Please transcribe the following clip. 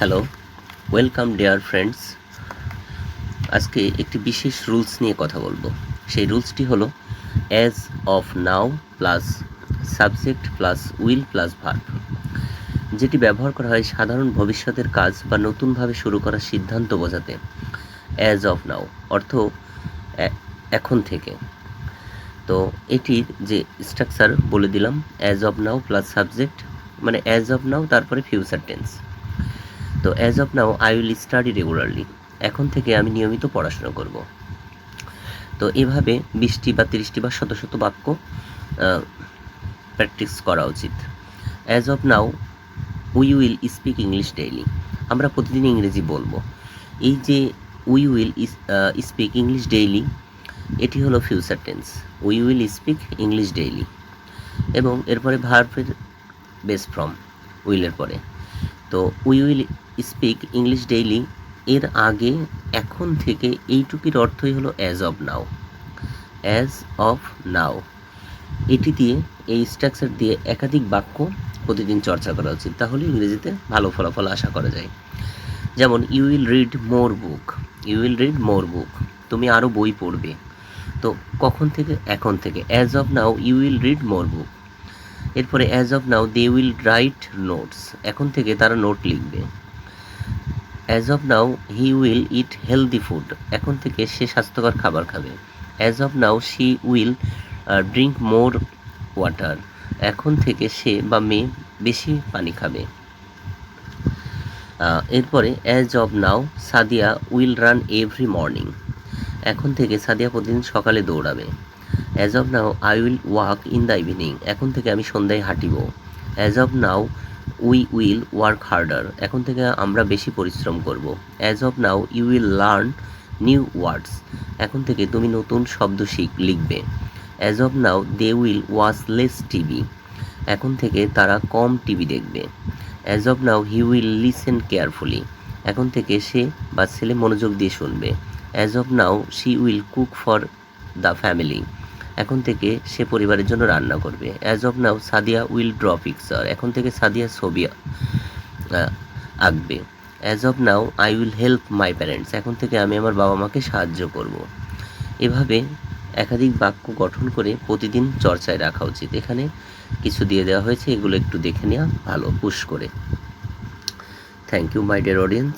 Hello welcome dear friends আজকে একটি বিশেষ রুলস নিয়ে কথা বলব। সেই রুলসটি হলো as of now plus subject plus will plus verb যেটি ব্যবহার করা হয় সাধারণ ভবিষ্যতের কাজ বা নতুনভাবে শুরু করার সিদ্ধান্ত বোঝাতে। অ্যাজ অফ নাও অর্থ এখন থেকে। তো এটির যে স্ট্রাকচার বলে দিলাম as of now plus subject মানে অ্যাজ অফ নাও তারপরে ফিউচার টেন্স তো as of now I will study regularly এখন থেকে আমি নিয়মিত পড়াশোনা করব। তো এভাবে বিশটি বা তিরিশটি বা শত শত বাক্য প্র্যাকটিস করা উচিত। As of now we will speak English daily আমরা প্রতিদিন ইংরেজি বলব। এই যে we will speak English daily এটি হলো future tense we will speak English daily এবং এরপরে ভার্বের বেস ফ্রম উইলের পরে। তো we will speak English daily এর আগে, এখন থেকে এইটুকির অর্থই হলো as of now as of now এটি দিয়ে, এই স্ট্রাকচার দিয়ে একাধিক বাক্য প্রতিদিন চর্চা করা উচিত। তাহলে ইংরেজিতে ভালো ফলাফল আশা করা যায়। যেমন you will read more book you will read more book তুমি আরও বই পড়বে। তো কখন থেকে, এখন থেকে as of now you will read more book এরপরে as of now they will write notes এখন থেকে তারা নোট লিখবে। As of now he will eat healthy food এখন থেকে সে স্বাস্থ্যকর খাবার খাবে। As of now she will drink more water এখন থেকে সে বা মেয়ে বেশি পানি খাবে। এরপরে as of now Sadia will run every morning এখন থেকে সাদিয়া প্রতিদিন সকালে দৌড়াবে। As of now I will walk in the evening এখন থেকে আমি সন্ধ্যায় হাঁটিব। As of now we will work harder এখন থেকে আমরা বেশি পরিশ্রম করব। As of now you will learn new words এখন থেকে তুমি নতুন শব্দ শিখ লিখবে। As of now they will watch less TV এখন থেকে তারা কম টিভি দেখবে। As of now he will listen carefully এখন থেকে সে বা ছেলে মনোযোগ দিয়ে শুনবে। As of now she will cook for the family এখন থেকে সে পরিবারের জন্য রান্না করবে। As of now Sadia will draw picture এখন থেকে সাদিয়া ছবি আঁকবে। As of now I will help my parents এখন থেকে আমি আমার বাবা মাকে সাহায্য করব। এভাবে একাধিক বাক্য গঠন করে প্রতিদিন চর্চায় রাখা উচিত। এখানে কিছু দিয়ে দেওয়া হয়েছে, এগুলো একটু দেখে নেওয়া ভালো। পুশ করে। Thank you my dear audience